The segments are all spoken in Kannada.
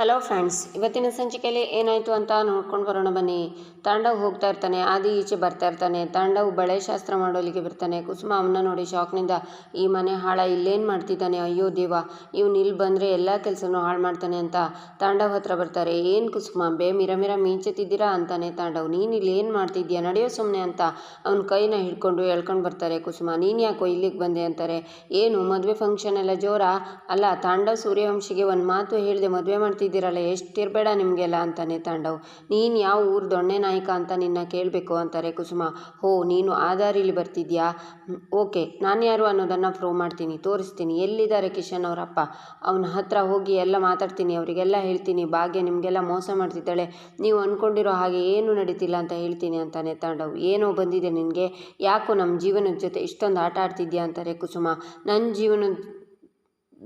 ಹಲೋ ಫ್ರೆಂಡ್ಸ್ ಇವತ್ತಿನ ಸಂಚಿಕೆಯಲ್ಲಿ ಏನಾಯಿತು ಅಂತ ನೋಡ್ಕೊಂಡು ಬರೋಣ ಬನ್ನಿ. ತಾಂಡವ್ ಹೋಗ್ತಾ ಇರ್ತಾನೆ, ಆದಿ ಈಚೆ ಬರ್ತಾ ಇರ್ತಾನೆ. ತಾಂಡವ್ ಬಳೆ ಶಾಸ್ತ್ರ ಮಾಡೋಲಿಗೆ ಬರ್ತಾನೆ. ಕುಸುಮ ಅವನ್ನ ನೋಡಿ ಶಾಕ್ನಿಂದ, ಈ ಮನೆ ಹಾಳ, ಇಲ್ಲೇನು ಮಾಡ್ತಿದ್ದಾನೆ? ಅಯ್ಯೋ ದೇವ, ಇವ್ನು ಇಲ್ಲಿ ಬಂದರೆ ಎಲ್ಲ ಕೆಲಸನೂ ಹಾಳು ಮಾಡ್ತಾನೆ ಅಂತ ತಾಂಡವ್ ಹತ್ರ ಬರ್ತಾರೆ. ಏನು ಕುಸುಮ, ಬೇ ಮಿರ ಮಿರ ಮೀಂಚುತ್ತಿದ್ದೀರಾ? ಅಂತಾನೆ ತಾಂಡವ್. ನೀನು ಇಲ್ಲಿ ಏನು ಮಾಡ್ತಿದ್ದೀಯ? ನಡೆಯೋ ಸುಮ್ಮನೆ ಅಂತ ಅವ್ನ ಕೈನ ಹಿಡ್ಕೊಂಡು ಎಳ್ಕೊಂಡು ಬರ್ತಾರೆ ಕುಸುಮ. ನೀನು ಯಾಕೋ ಇಲ್ಲಿಗೆ ಬಂದೆ? ಅಂತಾರೆ. ಏನು, ಮದುವೆ ಫಂಕ್ಷನ್ ಎಲ್ಲ ಜೋರ? ಅಲ್ಲ ತಾಂಡವ್ ಸೂರ್ಯವಂಶಿಗೆ ಒಂದು ಮಾತು ಹೇಳಿದೆ ಮದುವೆ ಮಾಡ್ತಿದ್ದೀರಲ್ಲ ಎಷ್ಟಿರಬೇಡ ನಿಮಗೆಲ್ಲ ಅಂತಾನೆ ತಾಂಡವ್. ನೀನು ಯಾವ ಊರು ದೊಣ್ಣೆ ನಾಯಕ ಅಂತ ನಿನ್ನ ಕೇಳಬೇಕು ಅಂತಾರೆ ಕುಸುಮ. ಹೋ, ನೀನು ಆಧಾರಿಲಿ ಬರ್ತಿದ್ಯಾ? ಓಕೆ, ನಾನು ಯಾರು ಅನ್ನೋದನ್ನು ಪ್ರೂವ್ ಮಾಡ್ತೀನಿ, ತೋರಿಸ್ತೀನಿ. ಎಲ್ಲಿದ್ದಾರೆ ಕಿಶನ್ ಅವರಪ್ಪ? ಅವನ ಹತ್ರ ಹೋಗಿ ಎಲ್ಲ ಮಾತಾಡ್ತೀನಿ, ಅವರಿಗೆಲ್ಲ ಹೇಳ್ತೀನಿ, ಭಾಗ್ಯ ನಿಮಗೆಲ್ಲ ಮೋಸ ಮಾಡ್ತಿದ್ದಾಳೆ. ನೀವು ಅಂದ್ಕೊಂಡಿರೋ ಹಾಗೆ ಏನು ನಡೀತಿಲ್ಲ ಅಂತ ಹೇಳ್ತೀನಿ ಅಂತಾನೆ ತಾಂಡವ್. ಏನೋ ಬಂದಿದೆ ನಿನಗೆ? ಯಾಕೋ ನಮ್ಮ ಜೀವನದ ಜೊತೆ ಇಷ್ಟೊಂದು ಆಟ ಆಡ್ತಿದ್ಯಾ ಅಂತಾರೆ ಕುಸುಮ. ನನ್ನ ಜೀವನದ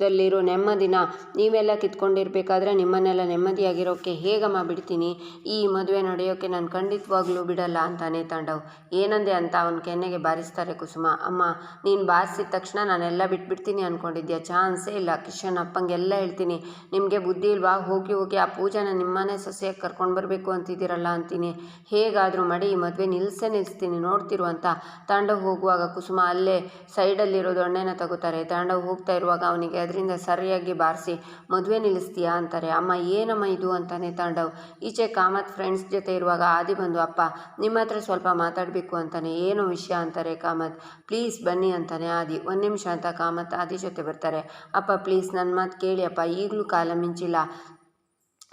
ದಲ್ಲಿರೋ ನೆಮ್ಮದಿನ ನೀವೆಲ್ಲ ಕಿತ್ಕೊಂಡಿರಬೇಕಾದ್ರೆ ನಿಮ್ಮನ್ನೆಲ್ಲ ನೆಮ್ಮದಿಯಾಗಿರೋಕ್ಕೆ ಹೇಗಮ್ಮ ಬಿಡ್ತೀನಿ? ಈ ಮದುವೆ ನಡೆಯೋಕ್ಕೆ ನಾನು ಖಂಡಿತವಾಗ್ಲೂ ಬಿಡಲ್ಲ ಅಂತಾನೆ ತಾಂಡವ್. ಏನಂದೆ ಅಂತ ಅವನ ಕೆನ್ನೆಗೆ ಬಾರಿಸ್ತಾರೆ ಕುಸುಮ. ಅಮ್ಮ, ನೀನು ಬಾರಿಸಿದ ತಕ್ಷಣ ನಾನೆಲ್ಲ ಬಿಟ್ಬಿಡ್ತೀನಿ ಅಂದ್ಕೊಂಡಿದ್ಯಾ ಚಾನ್ಸೇ ಇಲ್ಲ. ಕಿಶನ್ ಅಪ್ಪಂಗೆಲ್ಲ ಹೇಳ್ತೀನಿ. ನಿಮಗೆ ಬುದ್ಧಿ ಇಲ್ವಾ? ಹೋಗಿ ಹೋಗಿ ಆ ಪೂಜಾನ ನಿಮ್ಮನೆ ಸೊಸೆಯಾಗಿ ಕರ್ಕೊಂಡು ಬರಬೇಕು ಅಂತಿದ್ದೀರಲ್ಲ ಅಂತೀನಿ. ಹೇಗಾದರೂ ಮಾಡಿ ಈ ಮದುವೆ ನಿಲ್ಲಿಸೇ ನಿಲ್ಲಿಸ್ತೀನಿ ನೋಡ್ತಿರು ಅಂತ ತಾಂಡವ್ ಹೋಗುವಾಗ ಕುಸುಮ ಅಲ್ಲೇ ಸೈಡಲ್ಲಿರೋ ದೊಣ್ಣೆನ ತಗೋತಾರೆ. ತಾಂಡವ್ ಹೋಗ್ತಾ ಇರುವಾಗ ಅವನಿಗೆ ಅದರಿಂದ ಸರಿಯಾಗಿ ಬಾರಿಸಿ, ಮದುವೆ ನಿಲ್ಲಿಸ್ತೀಯಾ ಅಂತಾರೆ. ಅಮ್ಮ, ಏನಮ್ಮ ಇದು ಅಂತಾನೆ ತಾಂಡವ್. ಈಚೆ ಕಾಮತ್ ಫ್ರೆಂಡ್ಸ್ ಜೊತೆ ಇರುವಾಗ ಆದಿ ಬಂದು, ಅಪ್ಪ, ನಿಮ್ಮ ಹತ್ರ ಸ್ವಲ್ಪ ಮಾತಾಡಬೇಕು ಅಂತಾನೆ. ಏನೋ ವಿಷಯ? ಅಂತಾರೆ ಕಾಮತ್. ಪ್ಲೀಸ್ ಬನ್ನಿ ಅಂತಾನೆ ಆದಿ. ಒಂದು ನಿಮಿಷ ಅಂತ ಕಾಮತ್ ಆದಿ ಜೊತೆ ಬರ್ತಾರೆ. ಅಪ್ಪ, ಪ್ಲೀಸ್ ನನ್ನ ಮಾತು ಕೇಳಿ, ಅಪ್ಪ, ಈಗಲೂ ಕಾಲ ಮಿಂಚಿಲ್ಲ.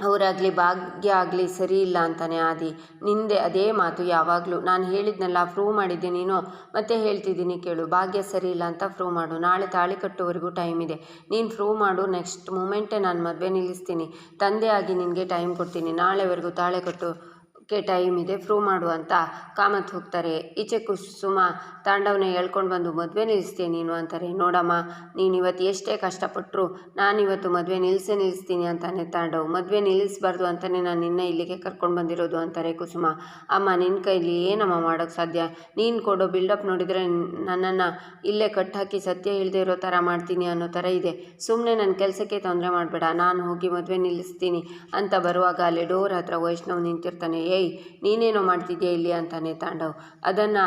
ಅವರಾಗಲಿ, ಭಾಗ್ಯ ಆಗಲಿ ಸರಿ ಇಲ್ಲ ಅಂತಾನೆ ಆದಿ. ನಿಂದೆ ಅದೇ ಮಾತು ಯಾವಾಗಲೂ. ನಾನು ಹೇಳಿದ್ನಲ್ಲ ಪ್ರೂವ್ ಮಾಡಿದ್ದೆ ನೀನು. ಮತ್ತೆ ಹೇಳ್ತಿದ್ದೀನಿ ಕೇಳು. ಭಾಗ್ಯ ಸರಿ ಇಲ್ಲ ಅಂತ ಪ್ರೂವ್ ಮಾಡು. ನಾಳೆ ತಾಳಿ ಕಟ್ಟೋವರೆಗೂ ಟೈಮ್ ಇದೆ. ನೀನು ಪ್ರೂವ್ ಮಾಡು. ನೆಕ್ಸ್ಟ್ ಮೂಮೆಂಟೇ ನಾನು ಮದುವೆ ನಿಲ್ಲಿಸ್ತೀನಿ. ತಂದೆ ಆಗಿ ನಿನಗೆ ಟೈಮ್ ಕೊಡ್ತೀನಿ. ನಾಳೆವರೆಗೂ ತಾಳೆ ಕಟ್ಟು. ಕೆ ಟೈಮ್ ಇದೆ ಪ್ರೂವ್ ಮಾಡು ಅಂತ ಕಾಮತ್ ಹೋಗ್ತಾರೆ. ಈಚೆ ಕುಸುಮ ತಾಂಡವನ ಹೇಳ್ಕೊಂಡು ಬಂದು ಮದುವೆ ನಿಲ್ಲಿಸ್ತೀನಿ ನೀನು ಅಂತಾರೆ. ನೋಡಮ್ಮ, ನೀನು ಇವತ್ತು ಎಷ್ಟೇ ಕಷ್ಟಪಟ್ಟರು ನಾನಿವತ್ತು ಮದುವೆ ನಿಲ್ಲಿಸೇ ನಿಲ್ಲಿಸ್ತೀನಿ ಅಂತಾನೆ ತಾಂಡವ್. ಮದುವೆ ನಿಲ್ಲಿಸಬಾರ್ದು ಅಂತಾನೆ ನಾನು ನಿನ್ನೆ ಇಲ್ಲಿಗೆ ಕರ್ಕೊಂಡು ಬಂದಿರೋದು ಅಂತಾರೆ ಕುಸುಮ. ಅಮ್ಮ ನಿನ್ನ ಕೈಲಿ ಏನಮ್ಮ ಮಾಡೋಕ್ಕೆ ಸಾಧ್ಯ? ನೀನು ಕೊಡೋ ಬಿಲ್ಡಪ್ ನೋಡಿದರೆ ನನ್ನನ್ನು ಇಲ್ಲೇ ಕಟ್ಟಾಕಿ ಸತ್ಯ ಇಲ್ಲದೆ ಇರೋ ಥರ ಮಾಡ್ತೀನಿ ಅನ್ನೋ ಥರ ಇದೆ. ಸುಮ್ಮನೆ ನನ್ನ ಕೆಲಸಕ್ಕೆ ತೊಂದರೆ ಮಾಡಬೇಡ. ನಾನು ಹೋಗಿ ಮದುವೆ ನಿಲ್ಲಿಸ್ತೀನಿ ಅಂತ ಬರುವಾಗ ಅಲ್ಲಿ ಡೋರ್ ಹತ್ರ ವೈಷ್ಣವ್ ನಿಂತಿರ್ತಾನೆ. ಏಯ್ ನೀನೇನೋ ಮಾಡ್ತಿದ್ಯಾ ಇಲ್ಲಿ ಅಂತಾನೆ ತಾಂಡವ್. ಅದನ್ನು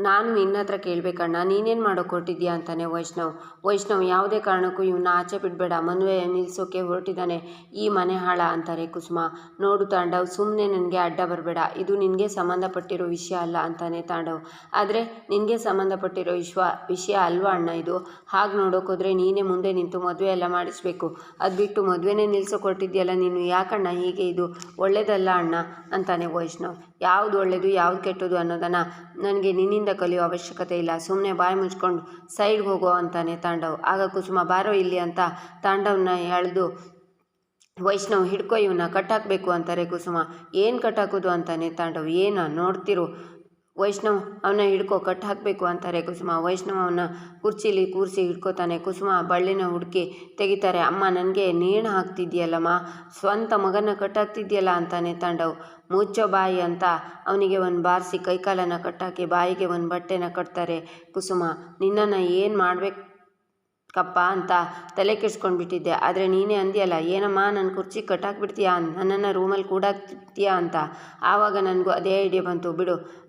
ನಾನು ನಿನ್ನ ಹತ್ರ ಕೇಳಬೇಕಣ್ಣ, ನೀನೇನು ಮಾಡೋ ಕೊಟ್ಟಿದ್ಯಾ ಅಂತಾನೆ ವೈಷ್ಣವ್. ವೈಷ್ಣವ್, ಯಾವುದೇ ಕಾರಣಕ್ಕೂ ಇವನ್ನ ಆಚೆ ಬಿಡಬೇಡ ಮದುವೆ ನಿಲ್ಲಿಸೋಕೆ ಹೊರಟಿದ್ದಾನೆ ಈ ಮನೆ ಹಾಳ ಅಂತಾರೆ ಕುಸುಮ. ನೋಡು ತಾಂಡವ್ ಸುಮ್ಮನೆ ನನಗೆ ಅಡ್ಡ ಬರಬೇಡ, ಇದು ನಿನಗೆ ಸಂಬಂಧಪಟ್ಟಿರೋ ವಿಷಯ ಅಲ್ಲ ಅಂತಾನೆ ತಾಂಡವ್. ಆದರೆ, ನಿನಗೆ ಸಂಬಂಧಪಟ್ಟಿರೋ ವಿಶ್ವ, ವಿಷಯ ಅಲ್ವಾ ಅಣ್ಣ ಇದು? ಹಾಗೆ ನೋಡೋಕೋದ್ರೆ ನೀನೇ ಮುಂದೆ ನಿಂತು ಮದುವೆ ಎಲ್ಲ ಮಾಡಿಸ್ಬೇಕು. ಅದು ಬಿಟ್ಟು ಮದುವೆನೇ ನಿಲ್ಲಿಸೋಕೆ ಹೊರಟಿದ್ಯಲ್ಲ ನೀನು, ಯಾಕಣ್ಣ ಹೀಗೆ ಇದು? ಒಳ್ಳೆಯದಲ್ಲ ಅಣ್ಣ, ಅಂತಾನೆ ವೈಷ್ಣವ್. ಯಾವುದು ಒಳ್ಳೆಯದು ಯಾವ್ದು ಕೆಟ್ಟದು ಅನ್ನೋದನ್ನು ನನಗೆ ನಿನ್ನಿಂದ ಕಲಿಯೋ ಅವಶ್ಯಕತೆ ಇಲ್ಲ. ಸುಮ್ಮನೆ ಬಾಯಿ ಮುಚ್ಕೊಂಡು ಸೈಡ್ಗೆ ಹೋಗೋ ಅಂತಾನೆ ತಾಂಡವ್. ಆಗ ಕುಸುಮ ಬಾರೋ ಇಲ್ಲಿ ಅಂತ ತಾಂಡವನ್ನ ಎಳೆದು ವೈಷ್ಣವ್ ಹಿಡ್ಕೊ ಇವನ್ನ ಕಟ್ಟಾಕಬೇಕು ಅಂತಾರೆ ಕುಸುಮ. ಏನು ಕಟ್ಟಾಕೋದು ಅಂತಾನೆ ತಾಂಡವ್. ಏನ ನೋಡ್ತಿರು? ವೈಷ್ಣವ್ ಅವನ್ನ ಹಿಡ್ಕೊ, ಕಟ್ ಹಾಕಬೇಕು ಅಂತಾರೆ ಕುಸುಮ. ವೈಷ್ಣವ್ ಅವನ್ನ ಕುರ್ಚಿಲಿ ಕೂರಿಸಿ ಹಿಡ್ಕೋತಾನೆ. ಕುಸುಮ ಬಳ್ಳಿನ ಹುಡುಕಿ ತೆಗಿತಾರೆ. ಅಮ್ಮ, ನನಗೆ ನೇಣು ಹಾಕ್ತಿದ್ಯಲ್ಲಮ್ಮ? ಸ್ವಂತ ಮಗನ ಕಟ್ಟಾಕ್ತಿದ್ಯಲ್ಲ ಅಂತಾನೆ ತಾಂಡವ್. ಮುಚ್ಚೋ ಬಾಯಿ ಅಂತ ಅವನಿಗೆ ಒಂದು ಬಾರಿಸಿ ಕೈಕಾಲನ್ನು ಕಟ್ಟಾಕಿ ಬಾಯಿಗೆ ಒಂದು ಬಟ್ಟೆನ ಕಟ್ತಾರೆ ಕುಸುಮ. ನಿನ್ನನ್ನು ಏನು ಮಾಡಬೇಕು ಕಪ್ಪ? ಅಂತ ತಲೆ ಕೆಡ್ಸ್ಕೊಂಡ್ಬಿಟ್ಟಿದ್ದೆ. ಆದರೆ ನೀನೇ ಅಂದಿಯಲ್ಲ, ಏನಮ್ಮ ನನ್ನ ಕುರ್ಚಿ ಕಟ್ಟಾಕ್ಬಿಡ್ತೀಯಾ ನನ್ನನ್ನು ರೂಮಲ್ಲಿ ಕೂಡಾಕ್ತೀಯಾ ಅಂತ. ಆವಾಗ ನನಗೂ ಅದೇ ಐಡಿಯಾ ಬಂತು. ಬಿಡು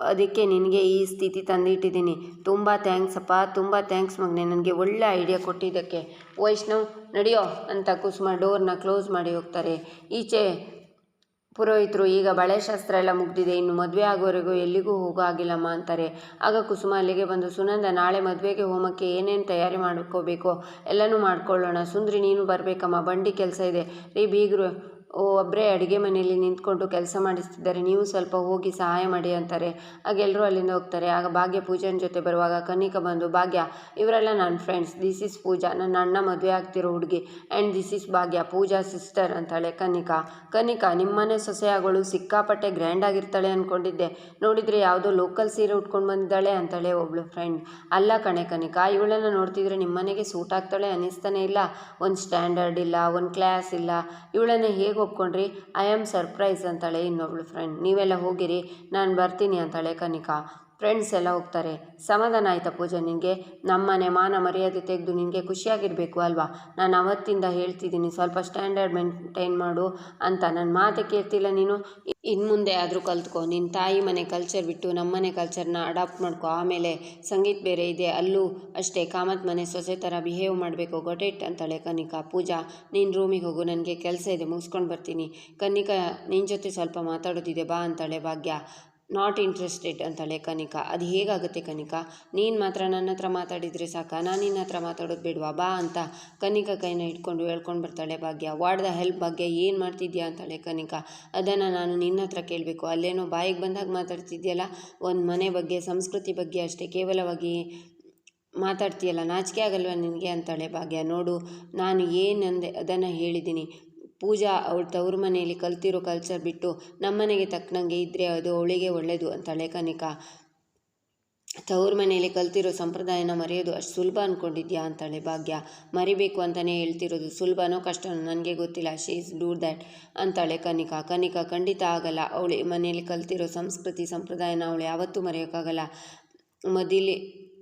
ಅದಕ್ಕೆ ನಿನಗೆ ಈ ಸ್ಥಿತಿ ತಂದಿಟ್ಟಿದ್ದೀನಿ. ತುಂಬ ಥ್ಯಾಂಕ್ಸ್ ಅಪ್ಪ, ತುಂಬ ಥ್ಯಾಂಕ್ಸ್ ಮಗನೇ, ನನಗೆ ಒಳ್ಳೆ ಐಡಿಯಾ ಕೊಟ್ಟಿದ್ದಕ್ಕೆ. ವೈಷ್ಣವ್, ನಡೆಯೋ ಅಂತ ಕುಸುಮ ಡೋರ್ನ ಕ್ಲೋಸ್ ಮಾಡಿ ಹೋಗ್ತಾರೆ. ಈಚೆ ಪುರೋಹಿತರು, ಈಗ ಬಳೆ ಶಾಸ್ತ್ರ ಎಲ್ಲ ಮುಗ್ದಿದೆ, ಇನ್ನು ಮದುವೆ ಆಗೋವರೆಗೂ ಎಲ್ಲಿಗೂ ಹೋಗೋ ಆಗಿಲ್ಲಮ್ಮ ಅಂತಾರೆ. ಆಗ ಕುಸುಮ ಅಲ್ಲಿಗೆ ಬಂದು, ಸುನಂದ, ನಾಳೆ ಮದುವೆಗೆ ಹೋಮಕ್ಕೆ ಏನೇನು ತಯಾರಿ ಮಾಡ್ಕೋಬೇಕೋ? ಎಲ್ಲನೂ ಮಾಡ್ಕೊಳ್ಳೋಣ. ಸುಂದ್ರಿ, ನೀನು ಬರಬೇಕಮ್ಮ, ಬಂಡಿ ಕೆಲಸ ಇದೆ. ರೀ, ಬೀಗರು ಒಬ್ಬರೇ ಅಡುಗೆ ಮನೆಯಲ್ಲಿ ನಿಂತ್ಕೊಂಡು ಕೆಲಸ ಮಾಡಿಸ್ತಿದ್ದಾರೆ. ನೀವು ಸ್ವಲ್ಪ ಹೋಗಿ ಸಹಾಯ ಮಾಡಿ ಅಂತಾರೆ. ಆಗ ಎಲ್ಲರೂ ಅಲ್ಲಿಂದ ಹೋಗ್ತಾರೆ. ಆಗ ಭಾಗ್ಯ ಪೂಜನ ಜೊತೆ ಬರುವಾಗ ಕನಿಕ ಬಂದು, ಭಾಗ್ಯ, ಇವರೆಲ್ಲ ನನ್ನ ಫ್ರೆಂಡ್ಸ್ ದಿಸ್ ಇಸ್ ಪೂಜಾ. ನನ್ನ ಅಣ್ಣ ಮದುವೆ ಆಗ್ತಿರೋ ಹುಡುಗಿ. And this is Bhagya, Pooja sister ಅಂತಾಳೆ ಕನಿಕಾ. ಕನಿಕಾ ನಿಮ್ಮನೆ ಸೊಸೆಯಾಗಳು ಸಿಕ್ಕಾಪಟ್ಟೆ ಗ್ರ್ಯಾಂಡ್ ಆಗಿರ್ತಾಳೆ ಅಂದ್ಕೊಂಡಿದ್ದೆ ನೋಡಿದರೆ ಯಾವುದೋ ಲೋಕಲ್ ಸೀರೆ ಉಟ್ಕೊಂಡು ಬಂದಿದ್ದಾಳೆ ಅಂತಾಳೆ ಒಬ್ಳು ಫ್ರೆಂಡ್ ಅಲ್ಲ ಕಣೆ ಕನಿಕಾ, ಇವಳನ್ನು ನೋಡ್ತಿದ್ರೆ ನಿಮ್ಮನೆಗೆ ಸೂಟ್ ಆಗ್ತಾಳೆ ಅನ್ನಿಸ್ತಾನೆ ಇಲ್ಲ. ಒಂದು ಸ್ಟ್ಯಾಂಡರ್ಡ್ ಇಲ್ಲ, ಒಂದು ಕ್ಲಾಸ್ ಇಲ್ಲ. ಇವಳನ್ನು ಹೇಗೆ ಒಪ್ಕೊಂಡ್ರಿ ಐ ಆಮ್ ಸರ್ಪ್ರೈಸ್ ಅಂತಾಳೆ ಇನ್ನೊಬ್ಳು ಫ್ರೆಂಡ್. ನೀವೆಲ್ಲ ಹೋಗಿರಿ ನಾನು ಬರ್ತೀನಿ ಅಂತಾಳೆ ಕನಿಕಾ. ಫ್ರೆಂಡ್ಸ್ ಎಲ್ಲ ಹೋಗ್ತಾರೆ. ಸಮಾಧಾನ ಆಯಿತಾ ಪೂಜೆ ನಿನಗೆ ನಮ್ಮನೆ ಮಾನ ಮರ್ಯಾದೆ ತೆಗೆದು ನಿನಗೆ ಖುಷಿಯಾಗಿರಬೇಕು ಅಲ್ವಾ? ನಾನು ಅವತ್ತಿಂದ ಹೇಳ್ತಿದ್ದೀನಿ ಸ್ವಲ್ಪ ಸ್ಟ್ಯಾಂಡರ್ಡ್ ಮೇಂಟೈನ್ ಮಾಡು ಅಂತ. ನನ್ನ ಮಾತೆ ಕೇಳ್ತಿಲ್ಲ ನೀನು. ಇನ್ನು ಮುಂದೆ ಆದರೂ ಕಲ್ತ್ಕೊ. ನಿನ್ನ ತಾಯಿ ಮನೆ ಕಲ್ಚರ್ ಬಿಟ್ಟು ನಮ್ಮನೆ ಕಲ್ಚರ್ನ ಅಡಾಪ್ಟ್ ಮಾಡ್ಕೊ. ಆಮೇಲೆ ಸಂಗೀತ ಬೇರೆ ಇದೆ. ಅಲ್ಲೂ ಅಷ್ಟೇ ಕಾಮತ್ ಮನೆ ಸೊಸೆ ಥರ ಬಿಹೇವ್ ಮಾಡಬೇಕು. ಗೊಟೆಟ್ ಅಂತಾಳೆ ಕನಿಕಾ. ಪೂಜಾ, ನೀನು ರೂಮಿಗೆ ಹೋಗು. ನನಗೆ ಕೆಲಸ ಇದೆ. ಮುಗಿಸ್ಕೊಂಡು ಬರ್ತೀನಿ. ಕನಿಕಾ ನಿನ್ನ ಜೊತೆ ಸ್ವಲ್ಪ ಮಾತಾಡೋದಿದೆ. ಬಾ ಅಂತಾಳೆ ಭಾಗ್ಯ. ನಾಟ್ ಇಂಟ್ರೆಸ್ಟೆಡ್ ಅಂತಾಳೆ ಕನಿಕಾ. ಅದು ಹೇಗಾಗುತ್ತೆ ಕನಿಕಾ? ನೀನು ಮಾತ್ರ ನನ್ನ ಹತ್ರ ಮಾತಾಡಿದರೆ ಸಾಕ? ನಾನು ನಿನ್ನ ಹತ್ರ ಮಾತಾಡೋದು ಬಿಡ್ವಾ? ಬಾ ಅಂತ ಕನಿಕಾ ಕೈನ ಇಟ್ಕೊಂಡು ಹೇಳ್ಕೊಂಡು ಬರ್ತಾಳೆ ಭಾಗ್ಯ. ವಾಟ್ ದ ಹೆಲ್ಪ್ ಭಾಗ್ಯ? ಏನು ಮಾಡ್ತಿದ್ಯಾ ಅಂತಾಳೆ ಕನಿಕಾ. ಅದನ್ನು ನಾನು ನಿನ್ನ ಹತ್ರ ಕೇಳಬೇಕು. ಅಲ್ಲೇನೋ ಬಾಯಿಗೆ ಬಂದಾಗ ಮಾತಾಡ್ತಿದ್ಯಲ್ಲ? ಒಂದು ಮನೆ ಬಗ್ಗೆ, ಸಂಸ್ಕೃತಿ ಬಗ್ಗೆ ಅಷ್ಟೇ, ಕೇವಲವಾಗಿ ಮಾತಾಡ್ತೀಯಲ್ಲ? ನಾಚಿಕೆ ಆಗಲ್ವ ನಿನಗೆ ಅಂತಾಳೆ ಭಾಗ್ಯ. ನೋಡು, ನಾನು ಏನಂದೆ ಅದನ್ನು ಹೇಳಿದ್ದೀನಿ ಪೂಜಾ ಅವ್ಳು ತವ್ರ ಮನೆಯಲ್ಲಿ ಕಲ್ತಿರೋ ಕಲ್ಚರ್ ಬಿಟ್ಟು ನಮ್ಮನೆಗೆ ತಕ್ಕನಂಗೆ ಇದ್ದರೆ ಅದು ಅವಳಿಗೆ ಒಳ್ಳೆಯದು ಅಂತಾಳೆ ಕನಿಕ ತವ್ರ ಮನೆಯಲ್ಲಿ ಕಲ್ತಿರೋ ಸಂಪ್ರದಾಯನ ಮರೆಯೋದು ಅಷ್ಟು ಸುಲಭ ಅಂದ್ಕೊಂಡಿದ್ಯಾ ಅಂತಾಳೆ ಭಾಗ್ಯ. ಮರಿಬೇಕು ಅಂತಲೇ ಹೇಳ್ತಿರೋದು. ಸುಲಭನೋ ಕಷ್ಟನೋ ನನಗೆ ಗೊತ್ತಿಲ್ಲ. ಶಿ ಇಸ್ ಡೂ ದ್ಯಾಟ್ ಅಂತಾಳೆ ಕನಿಕ. ಕನಿಕ ಖಂಡಿತ ಆಗಲ್ಲ. ಅವಳು ಮನೆಯಲ್ಲಿ ಕಲ್ತಿರೋ ಸಂಸ್ಕೃತಿ ಸಂಪ್ರದಾಯನ ಅವಳು ಯಾವತ್ತೂ ಮರೆಯೋಕ್ಕಾಗಲ್ಲ. ಮೊದಲೇ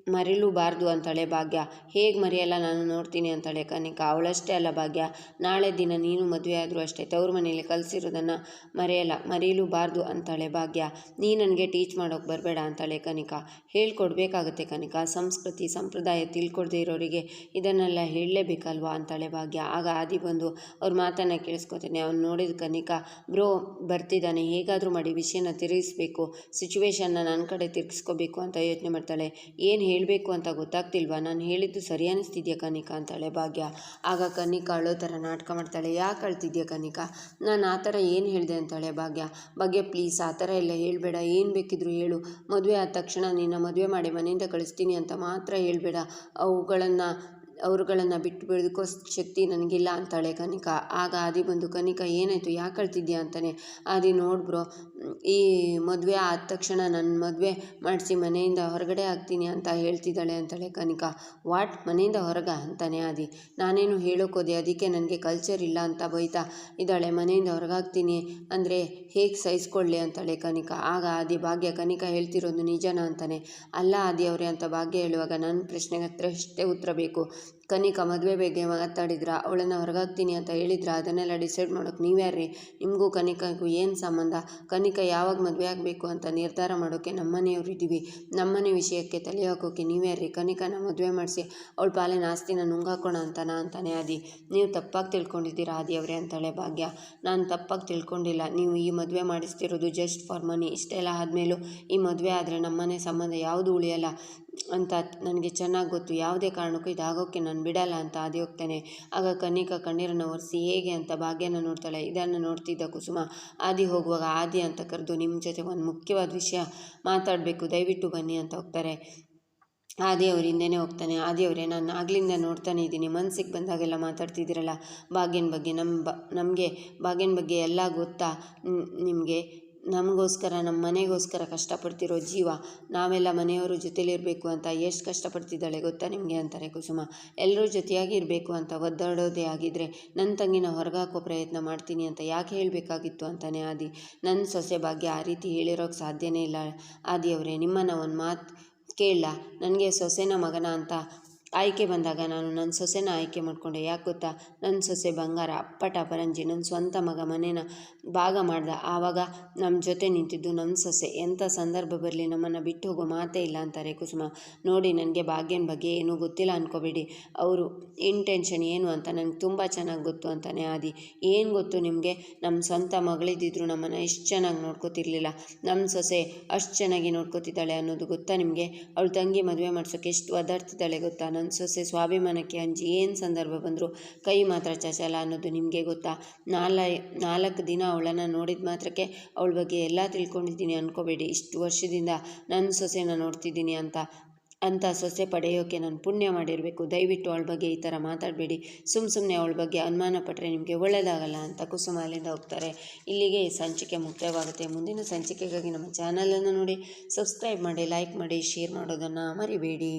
ಮರಿಲೂಬಾರ್ದು ಅಂತಾಳೆ ಭಾಗ್ಯ. ಹೇಗೆ ಮರೆಯಲ್ಲ ನಾನು ನೋಡ್ತೀನಿ ಅಂತಾಳೆ ಕನಿಕ. ಅವಳಷ್ಟೇ ಅಲ್ಲ ಭಾಗ್ಯ. ನಾಳೆ ದಿನ ನೀನು ಮದುವೆ ಆದರೂ ಅಷ್ಟೇ. ತವ್ರ ಮನೆಯಲ್ಲಿ ಕಲಿಸಿರೋದನ್ನು ಮರೆಯಲ್ಲ. ಮರೀಲೂಬಾರ್ದು ಅಂತಾಳೆ ಭಾಗ್ಯ. ನೀ ನನಗೆ ಟೀಚ್ ಮಾಡೋಕೆ ಬರಬೇಡ ಅಂತಾಳೆ ಕನಿಕ. ಹೇಳ್ಕೊಡ್ಬೇಕಾಗತ್ತೆ ಕನಿಕ. ಸಂಸ್ಕೃತಿ, ಸಂಪ್ರದಾಯ ತಿಳ್ಕೊಡ್ದೇ ಇರೋರಿಗೆ ಇದನ್ನೆಲ್ಲ ಹೇಳಲೇಬೇಕಲ್ವಾ ಅಂತಾಳೆ ಭಾಗ್ಯ. ಆಗ ಆದಿ ಬಂದು ಅವ್ರ ಮಾತನ್ನು ಕೇಳಿಸ್ಕೊತೇನೆ. ಅವ್ನು ನೋಡಿದ ಕನಿಕ, ಬ್ರೋ ಬರ್ತಿದ್ದಾನೆ. ಹೇಗಾದರೂ ಮಾಡಿ ವಿಷಯನ ತಿರುಗಿಸ್ಬೇಕು. ಸಿಚುವೇಶನ್ನ ನನ್ನ ಕಡೆ ತಿರುಗಿಸ್ಕೋಬೇಕು ಅಂತ ಯೋಚನೆ ಮಾಡ್ತಾಳೆ. ಏನು ಹೇಳಬೇಕು ಅಂತ ಗೊತ್ತಾಗ್ತಿಲ್ವಾ? ನಾನು ಹೇಳಿದ್ದು ಸರಿ ಅನ್ನಿಸ್ತಿದ್ಯಾ ಕನಿಕಾ ಅಂತಾಳೆ ಭಾಗ್ಯ. ಆಗ ಕನಿಕಾ ಅಳೋ ಥರ ನಾಟಕ ಮಾಡ್ತಾಳೆ. ಯಾಕೆ ಅಳ್ತಿದ್ಯಾ ಕನಿಕಾ? ನಾನು ಆ ಥರ ಏನು ಹೇಳಿದೆ ಅಂತಾಳೆ ಭಾಗ್ಯ. ಭಾಗ್ಯ ಪ್ಲೀಸ್ ಆ ಥರ ಎಲ್ಲ ಹೇಳಬೇಡ. ಏನು ಬೇಕಿದ್ರು ಹೇಳು. ಮದುವೆ ಆದ ತಕ್ಷಣ ನಿನ್ನ ಮದುವೆ ಮಾಡಿ ಮನೆಯಿಂದ ಕಳಿಸ್ತೀನಿ ಅಂತ ಮಾತ್ರ ಹೇಳಬೇಡ. ಅವುಗಳನ್ನು, ಅವರುಗಳನ್ನು ಬಿಟ್ಟು ಬಿಡೋದಕ್ಕೋ ಶಕ್ತಿ ನನಗಿಲ್ಲ ಅಂತಾಳೆ ಕನಿಕಾ. ಆಗ ಆದಿ ಬಂದು, ಕನಿಕಾ, ಏನಾಯಿತು? ಯಾಕೆ ಅಳ್ತಿದ್ಯಾ? ಅಂತಾನೆ. ಆದಿ ನೋಡ್ಬ್ರೋ ಈ ಮದುವೆ ಆದ ತಕ್ಷಣ ನನ್ನ ಮದುವೆ ಮಾಡಿಸಿ ಮನೆಯಿಂದ ಹೊರಗಡೆ ಆಗ್ತೀನಿ ಅಂತ ಹೇಳ್ತಿದ್ದಾಳೆ ಅಂತಾಳೆ ಕನಿಕಾ. ವಾಟ್? ಮನೆಯಿಂದ ಹೊರಗ ಅಂತಾನೆ ಆದಿ. ನಾನೇನು ಹೇಳೋಕೋದೆ? ಅದಕ್ಕೆ ನನಗೆ ಕಲ್ಚರ್ ಇಲ್ಲ ಅಂತ ಬೈತಾ ಇದ್ದಾಳೆ. ಮನೆಯಿಂದ ಹೊರಗಾಗ್ತೀನಿ ಅಂದರೆ ಹೇಗೆ ಸಹಿಸ್ಕೊಳ್ಳಿ ಅಂತಾಳೆ ಕನಿಕಾ. ಆಗ ಆದಿ ಭಾಗ್ಯ ಕನಿಕಾ ಹೇಳ್ತಿರೋದು ನಿಜನಾ ಅಂತಾನೆ. ಅಲ್ಲ ಆದಿ ಅವರೇ ಅಂತ ಭಾಗ್ಯ ಹೇಳುವಾಗ ನನ್ನ ಪ್ರಶ್ನೆಗೆ ಅಷ್ಟೇ ಉತ್ತರ ಬೇಕು. ಕನಿಕಾ, ಮದುವೆ ಬಗ್ಗೆ ಮಾತಾಡಿದ್ರ? ಅವಳನ್ನು ಹೊರಗಾಗ್ತೀನಿ ಅಂತ ಹೇಳಿದ್ರ? ಅದನ್ನೆಲ್ಲ ಡಿಸೈಡ್ ಮಾಡೋಕೆ ನೀವ್ಯಾರ್ರಿ? ನಿಮಗೂ ಕನಿಕಾಗೂ ಏನು ಸಂಬಂಧ? ಕನಿಕಾ ಯಾವಾಗ ಮದುವೆ ಆಗಬೇಕು ಅಂತ ನಿರ್ಧಾರ ಮಾಡೋಕ್ಕೆ ನಮ್ಮನೆಯವ್ರು ಇದ್ದೀವಿ ನಮ್ಮನೆ ವಿಷಯಕ್ಕೆ ತಲೆ ಹಾಕೋಕೆ ನೀವ್ಯಾರ್ರಿ? ಕನಿಕಾನ ಮದುವೆ ಮಾಡಿಸಿ ಅವಳ ಪಾಲಿನ ಆಸ್ತಿನ ನುಂಗಾಕೋಣ ಅಂತನಾ ಅಂತಾನೆ ಆದಿ. ನೀವು ತಪ್ಪಾಗಿ ತಿಳ್ಕೊಂಡಿದ್ದೀರಾ ಆದಿ ಅವರೇ ಅಂತಾಳೆ ಭಾಗ್ಯ. ನಾನು ತಪ್ಪಾಗಿ ತಿಳ್ಕೊಂಡಿಲ್ಲ. ನೀವು ಈ ಮದುವೆ ಮಾಡಿಸ್ತಿರೋದು ಜಸ್ಟ್ ಫಾರ್ ಮನಿ. ಇಷ್ಟೆಲ್ಲ ಆದಮೇಲೂ ಈ ಮದುವೆ ಆದರೆ ನಮ್ಮನೆ ಸಂಬಂಧ ಯಾವುದು ಉಳಿಯಲ್ಲ ಅಂತ ನನಗೆ ಚೆನ್ನಾಗಿ ಗೊತ್ತು. ಯಾವುದೇ ಕಾರಣಕ್ಕೂ ಇದಾಗೋಕ್ಕೆ ನಾನು ಬಿಡಲ್ಲ ಅಂತ ಆದಿ ಹೋಗ್ತಾನೆ. ಆಗ ಕನ್ನಿಕಾ ಕಣ್ಣೀರನ್ನು ಒರೆಸಿ, ಹೇಗೆ ಅಂತ ಭಾಗ್ಯನ ನೋಡ್ತಾಳೆ. ಇದನ್ನು ನೋಡ್ತಿದ್ದ ಕುಸುಮ ಆದಿ ಹೋಗುವಾಗ ಆದಿ ಅಂತ ಕರೆದು ನಿಮ್ಮ ಜೊತೆ ಒಂದು ಮುಖ್ಯವಾದ ವಿಷಯ ಮಾತಾಡಬೇಕು. ದಯವಿಟ್ಟು ಬನ್ನಿ ಅಂತ ಹೋಗ್ತಾರೆ. ಆದಿಯವ್ರ ಹಿಂದೆನೇ ಹೋಗ್ತಾನೆ. ಆದಿಯವರೇ ನಾನು ಆಗ್ಲಿಂದ ನೋಡ್ತಾನೆ ಇದ್ದೀನಿ. ಮನಸ್ಸಿಗೆ ಬಂದಾಗೆಲ್ಲ ಮಾತಾಡ್ತಿದ್ದೀರಲ್ಲ. ಭಾಗ್ಯನ ಬಗ್ಗೆ ನಮ್ಮ ಬ, ನಮಗೆ, ಭಾಗ್ಯನ ಬಗ್ಗೆ ಎಲ್ಲ ಗೊತ್ತಾ? ನಿಮಗೆ ನಮಗೋಸ್ಕರ ನಮ್ಮ ಮನೆಗೋಸ್ಕರ ಕಷ್ಟಪಡ್ತಿರೋ ಜೀವ, ನಾವೆಲ್ಲ ಮನೆಯವರು ಜೊತೆಲಿರಬೇಕು ಅಂತ ಎಷ್ಟು ಕಷ್ಟಪಡ್ತಿದ್ದಾಳೆ ಗೊತ್ತಾ ನಿಮಗೆ ಅಂತಾರೆ ಕುಸುಮ. ಎಲ್ಲರೂ ಜೊತೆಯಾಗಿ ಇರಬೇಕು ಅಂತ ಒದ್ದಾಡೋದೇ ಆಗಿದ್ದರೆ ನನ್ನ ತಂಗಿನ ಹೊರಗಾಕೋ ಪ್ರಯತ್ನ ಮಾಡ್ತೀನಿ ಅಂತ ಯಾಕೆ ಹೇಳಬೇಕಾಗಿತ್ತು ಅಂತಾನೆ ಆದಿ. ನನ್ನ ಸೊಸೆ ಭಾಗ್ಯ ಆ ರೀತಿ ಹೇಳಿರೋಕೆ ಸಾಧ್ಯನೇ ಇಲ್ಲ. ಆದಿಯವರೇ ನಿಮ್ಮನ್ನು ಒಂದು ಮಾತು ಕೇಳಲ್ಲ ನನಗೆ ಸೊಸೆನ ಮಗನ ಅಂತ ಆಯ್ಕೆ ಬಂದಾಗ ನಾನು ನನ್ನ ಸೊಸೆನ ಆಯ್ಕೆ ಮಾಡಿಕೊಂಡೆ. ಯಾಕೆ ಗೊತ್ತಾ? ನನ್ನ ಸೊಸೆ ಬಂಗಾರ, ಅಪ್ಪಟ ಪರಂಜಿ ನನ್ನ ಸ್ವಂತ ಮಗ ಮನೇನ ಭಾಗ ಮಾಡ್ದ. ಆವಾಗ ನಮ್ಮ ಜೊತೆ ನಿಂತಿದ್ದು ನನ್ನ ಸೊಸೆ. ಎಂಥ ಸಂದರ್ಭ ಬರಲಿ, ನಮ್ಮನ್ನು ಬಿಟ್ಟು ಹೋಗೋ ಮಾತೇ ಇಲ್ಲ ಅಂತಾರೆ ಕುಸುಮ. ನೋಡಿ, ನನಗೆ ಭಾಗ್ಯನ ಬಗ್ಗೆ ಏನೂ ಗೊತ್ತಿಲ್ಲ ಅಂದ್ಕೋಬೇಡಿ ಅವರು ಇಂಟೆನ್ಷನ್ ಏನು ಅಂತ ನನಗೆ ತುಂಬ ಚೆನ್ನಾಗಿ ಗೊತ್ತು ಅಂತಾನೆ ಆದಿ. ಏನು ಗೊತ್ತು ನಿಮಗೆ? ನಮ್ಮ ಸ್ವಂತ ಮಗಳಿದ್ದಿದ್ರು ನಮ್ಮನ್ನು ಎಷ್ಟು ಚೆನ್ನಾಗಿ ನೋಡ್ಕೋತಿರ್ಲಿಲ್ಲ. ನಮ್ಮ ಸೊಸೆ ಅಷ್ಟು ಚೆನ್ನಾಗಿ ನೋಡ್ಕೋತಿದ್ದಾಳೆ ಅನ್ನೋದು ಗೊತ್ತಾ ನಿಮಗೆ? ಅವಳು ತಂಗಿ ಮದುವೆ ಮಾಡಿಸೋಕೆ ಎಷ್ಟು ಒದಾಡ್ತಿದ್ದಾಳೆ ಗೊತ್ತಾ? ನನ್ನ ಸೊಸೆ ಸ್ವಾಭಿಮಾನಕ್ಕೆ ಅಂಜಿ ಏನು ಸಂದರ್ಭ ಬಂದರೂ, ಕೈ ಮಾತ್ರ ಚಚಲ ಅನ್ನೋದು ನಿಮಗೆ ಗೊತ್ತಾ? ನಾಲ ನಾಲ್ಕು ದಿನ ಅವಳನ್ನು ನೋಡಿದ ಮಾತ್ರಕ್ಕೆ ಅವಳ ಬಗ್ಗೆ ಎಲ್ಲ ತಿಳ್ಕೊಂಡಿದ್ದೀನಿ ಅಂದ್ಕೋಬೇಡಿ ಇಷ್ಟು ವರ್ಷದಿಂದ ನನ್ನ ಸೊಸೆನ ನೋಡ್ತಿದ್ದೀನಿ ಅಂತ ಅಂತ ಸೊಸೆ ಪಡೆಯೋಕ್ಕೆ ನಾನು ಪುಣ್ಯ ಮಾಡಿರಬೇಕು. ದಯವಿಟ್ಟು ಅವಳ ಬಗ್ಗೆ ಈ ಥರ ಮಾತಾಡಬೇಡಿ. ಸುಮ್ಮ ಸುಮ್ಮನೆ ಅವಳ ಬಗ್ಗೆ ಅನುಮಾನ ಪಟ್ಟರೆ ನಿಮಗೆ ಒಳ್ಳೆಯದಾಗಲ್ಲ ಅಂತ ಕುಸುಮ ಹೋಗ್ತಾರೆ. ಇಲ್ಲಿಗೆ ಈ ಸಂಚಿಕೆ ಮುಕ್ತಾಯವಾಗುತ್ತೆ. ಮುಂದಿನ ಸಂಚಿಕೆಗಾಗಿ ನಮ್ಮ ಚಾನಲನ್ನು ನೋಡಿ, ಸಬ್ಸ್ಕ್ರೈಬ್ ಮಾಡಿ, ಲೈಕ್ ಮಾಡಿ, ಶೇರ್ ಮಾಡೋದನ್ನು ಮರಿಬೇಡಿ.